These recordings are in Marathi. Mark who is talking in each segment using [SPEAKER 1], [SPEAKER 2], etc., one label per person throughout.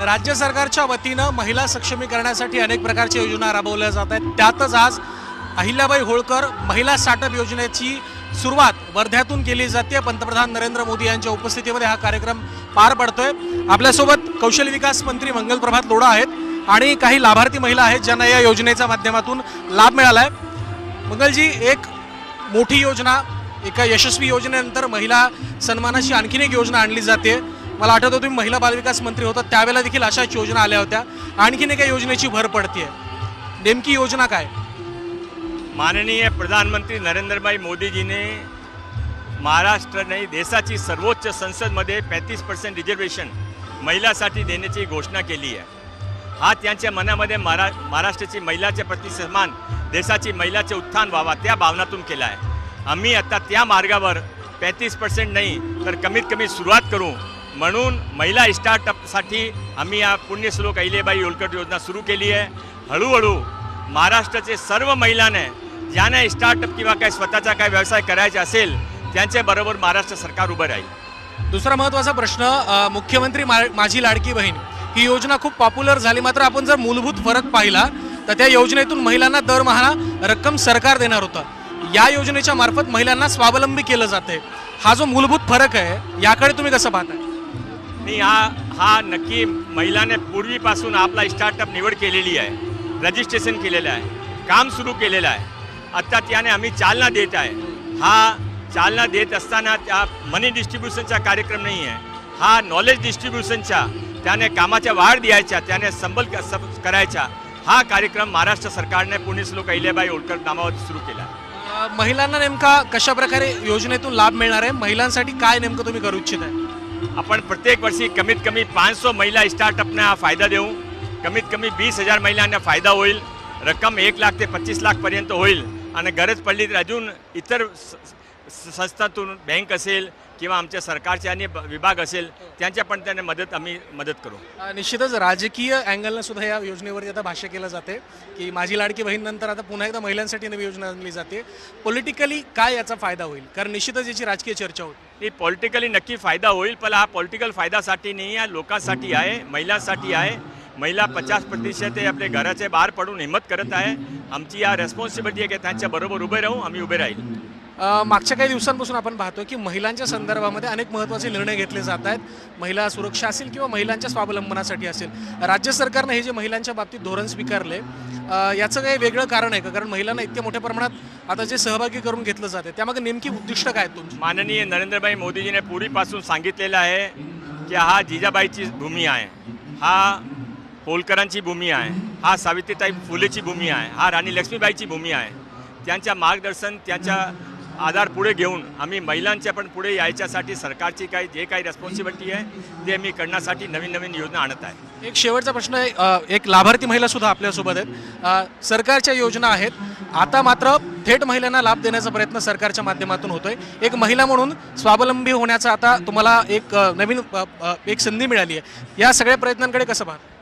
[SPEAKER 1] राज्य सरकारच्या वतीनं महिला सक्षमीकरणासाठी अनेक प्रकारच्या योजना राबवल्या जात आहेत. त्यातच आज अहिल्याबाई होळकर महिला स्टार्टअप योजनेची सुरुवात वर्ध्यातून केली जाते. पंतप्रधान नरेंद्र मोदी यांच्या उपस्थितीमध्ये हा कार्यक्रम पार पडतोय. आपल्यासोबत कौशल्य विकास मंत्री मंगलप्रभात लोढा आहेत आणि काही लाभार्थी महिला आहेत ज्यांना या योजनेच्या माध्यमातून लाभ मिळाला आहे मंगलजी एक मोठी योजना एका यशस्वी योजनेनंतर महिला सन्मानाची आणखीन एक योजना आणली जाते. मला आठवतं तुम्ही महिला बालविकास मंत्री होता त्यावेळेला देखील अशाच योजना आल्या होत्या. आणखीन एका योजनेची भर पडते नेमकी योजना काय?
[SPEAKER 2] माननीय प्रधानमंत्री नरेंद्रभाई मोदीजीने महाराष्ट्र नाही देशाची सर्वोच्च संसदमध्ये पॅतीस पर्सेंट रिझर्वेशन महिलासाठी देण्याची घोषणा केली आहे. हा त्यांच्या मनामध्ये महारा महाराष्ट्राची महिलाचे प्रति सन्मान देशाची महिलाचे उत्थान व्हावा त्या भावनातून केला आहे. आम्ही आता त्या मार्गावर पॅतीस पर्सेंट नाही तर कमीत कमी सुरुवात करू. म्हणून महिला स्टार्टअपसाठी आम्ही या पुण्यश्लोक अहिलेबाई होळकर योजना सुरू केली आहे. हळूहळू महाराष्ट्राचे सर्व महिलांना ज्याने स्टार्टअप किंवा काय स्वतःचा काय व्यवसाय करायचा असेल त्यांच्याबरोबर महाराष्ट्र सरकार उभं राहील.
[SPEAKER 1] दुसरा महत्त्वाचा प्रश्न मुख्यमंत्री मा- माझी लाडकी बहीण. ही योजना खूप पॉप्युलर झाली. मात्र आपण जर मूलभूत फरक पाहिला तर त्या योजनेतून महिलांना दरमहा रक्कम सरकार देणार होतं. या योजनेच्या मार्फत महिलांना स्वावलंबी केलं जाते हा जो मूलभूत फरक आहे याकडे तुम्ही कसं पाहताय?
[SPEAKER 2] आणि हा हा नक्की महिलाने पूर्वीपासून आपला स्टार्टअप निवड केलेली आहे. रजिस्ट्रेशन केलेलं आहे. काम सुरू केलेलं आहे. आत्ता त्याने आम्ही चालना देत आहे. हा चालना देत असताना त्या मनी डिस्ट्रीब्युशनचा कार्यक्रम नाही आहे. हा नॉलेज डिस्ट्रीब्युशनचा त्याने कामाच्या वाढ द्यायच्या त्याने संबल क- सब- करायचा हा कार्यक्रम महाराष्ट्र सरकारने पुण्यश्लोक अहिल्याबाई होळकर नामावर सुरू केला.
[SPEAKER 1] महिलांना नेमका कशा प्रकारे योजनेतून लाभ मिळणार आहे? महिलांसाठी काय नेमकं तुम्ही करू इच्छित आहे?
[SPEAKER 2] आपण प्रत्येक वर्षी कमीत कमी पाचशे महिला स्टार्टअपना हा फायदा देऊ. कमीत कमी वीस हजार महिलांना फायदा होईल. रक्कम एक लाख ते पच्चीस लाखपर्यंत होईल. आणि गरज पडली तर अजून इतर स- संस्थातून बँक असेल किंवा आमच्या सरकारचे आणि विभाग असेल त्यांच्या पण त्याने मदत आम्ही मदत करू.
[SPEAKER 1] निश्चितच राजकीय अँगलनं सुद्धा या योजनेवरती आता भाष्य केलं जाते की माझी लाडकी बहीण नंतर आता पुन्हा एकदा महिलांसाठी नवी योजना आणली जाते. पॉलिटिकली काय याचा फायदा होईल? कारण निश्चितच याची राजकीय चर्चा होती
[SPEAKER 2] ती पॉलिटिकली नक्की फायदा होईल पण हा पॉलिटिकल फायदासाठी नाही आहे लोकांसाठी आहे महिलांसाठी आहे. महिला पचास प्रतिशत हे आपले घराचे बाहेर पडून हिंमत करत आहे. आमची या रेस्पॉन्सिबिलिटी आहे की त्यांच्या बरोबर उभे राहू आम्ही उभे राहील.
[SPEAKER 1] मागच्या काही दिवसांपासून आपण पाहतोय की महिलांच्या संदर्भामध्ये अनेक महत्त्वाचे निर्णय घेतले जात आहेत. महिला सुरक्षा असेल किंवा महिलांच्या स्वावलंबनासाठी असेल. राज्य सरकारनं हे जे महिलांच्या बाबतीत धोरण स्वीकारले याचं काही वेगळं कारण आहे का? कारण महिलांना इतक्या मोठ्या प्रमाणात आता जे सहभागी करून घेतलं जाते त्यामागे नेमकी उद्दिष्ट काय तुमची?
[SPEAKER 2] माननीय नरेंद्रभाई मोदीजीने पूर्वीपासून सांगितलेलं आहे की हा जिजाबाईची भूमी आहे. हा होलकरांची भूमी आहे. हा सावित्रीताई फुलेची भूमी आहे. हा राणी लक्ष्मीबाईची भूमी आहे. त्यांच्या मार्गदर्शन त्यांच्या आधार पुढे घेऊन आम्ही महिलांच्या पण पुढे यायच्यासाठी सरकारची काही जे काही रेस्पॉन्सिबिलिटी आहे ते आम्ही करण्यासाठी नवीन नवीन योजना आणत आहे.
[SPEAKER 1] एक शेवटचा प्रश्न आहे. एक लाभार्थी महिला सुद्धा आपल्यासोबत आहेत. सरकारच्या योजना आहेत. आता मात्र थेट महिलांना लाभ देण्याचा प्रयत्न सरकारच्या माध्यमातून होतोय. एक महिला म्हणून स्वावलंबी होण्याचा आता तुम्हाला एक नवीन एक संधी मिळाली आहे. या सगळ्या प्रयत्नांकडे कसं पाहता?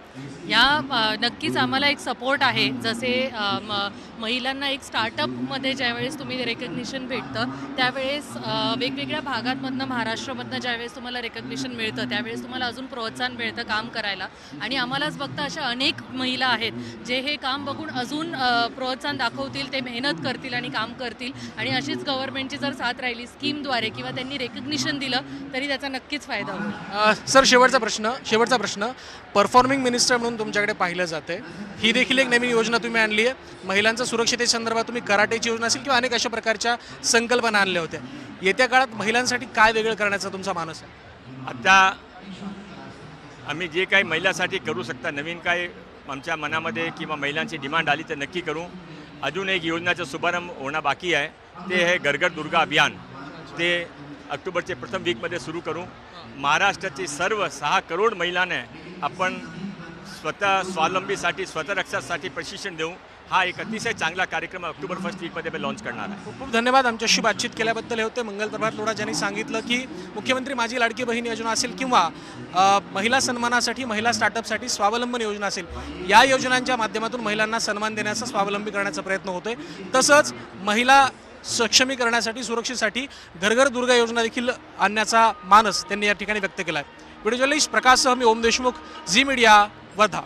[SPEAKER 3] या नक्कीच आम्हाला एक सपोर्ट आहे. जसे म- महिलांना एक स्टार्टअपमध्ये ज्यावेळेस तुम्ही रेकग्निशन भेटतं त्यावेळेस वेगवेगळ्या भागांमधनं महाराष्ट्रामधनं ज्यावेळेस तुम्हाला रेकग्निशन मिळतं त्यावेळेस तुम्हाला अजून प्रोत्साहन मिळतं काम करायला. आणि आम्हालाच बघता अशा अनेक महिला आहेत जे हे काम बघून अजून प्रोत्साहन दाखवतील ते मेहनत करतील आणि काम करतील. आणि अशीच गव्हर्नमेंटची जर साथ राहिली स्कीमद्वारे किंवा त्यांनी रेकग्निशन दिलं तरी त्याचा नक्कीच फायदा होईल.
[SPEAKER 1] सर शेवटचा प्रश्न शेवटचा प्रश्न. परफॉर्मिंग मिनिस्टर म्हणून तुमच्याकडे पाहिलं जाते ही देखील एक नवीन योजना तुम्ही आणली आहे. महिलांच्या सुरक्षितेसंदर्भात तुम्ही कराटेची योजना असेल किंवा अनेक अशा प्रकारच्या संकल्पना आणल्या होत्या. येत्या काळात महिलांसाठी काय वेगळं करण्याचा तुमचा मानस आहे?
[SPEAKER 2] आता आम्ही जे काही महिलासाठी करू शकता नवीन काय आमच्या मनामध्ये किंवा महिलांची डिमांड आली तर नक्की करू. अजून एक योजनाचा शुभारंभ होणं बाकी आहे. ते आहे घरघर दुर्गा अभियान. ते ऑक्टोबरचे प्रथम वीकमध्ये सुरू करू. महाराष्ट्राची सर्व सहा करोड महिलांना आपण स्वतः स्वावलंबीसाठी स्वतः रक्षासाठी प्रशिक्षण देऊ हा एक अतिशय चांगला कार्यक्रम ऑक्टोबर फर्स्ट वीकमध्ये मी लॉन्च करणार आहे.
[SPEAKER 1] खूप खूप धन्यवाद आमच्याशी बातचीत केल्याबद्दल. हे होते मंगल प्रभात लोढा ज्यांनी सांगितलं की मुख्यमंत्री माझी लाडकी बहीण योजना असेल किंवा महिला सन्मानासाठी महिला स्टार्टअपसाठी स्वावलंबन योजना असेल या योजनांच्या माध्यमातून महिलांना सन्मान देण्याचा स्वावलंबी करण्याचा प्रयत्न होतोय. तसंच महिला सक्षमीकरणासाठी सुरक्षेसाठी घरघर दुर्गा योजना देखील आणण्याचा मानस त्यांनी या ठिकाणी व्यक्त केला आहे व्हिडिओ जर्नलिस्ट प्रकाशसह मी ओम देशमुख झी मीडिया. वर्धा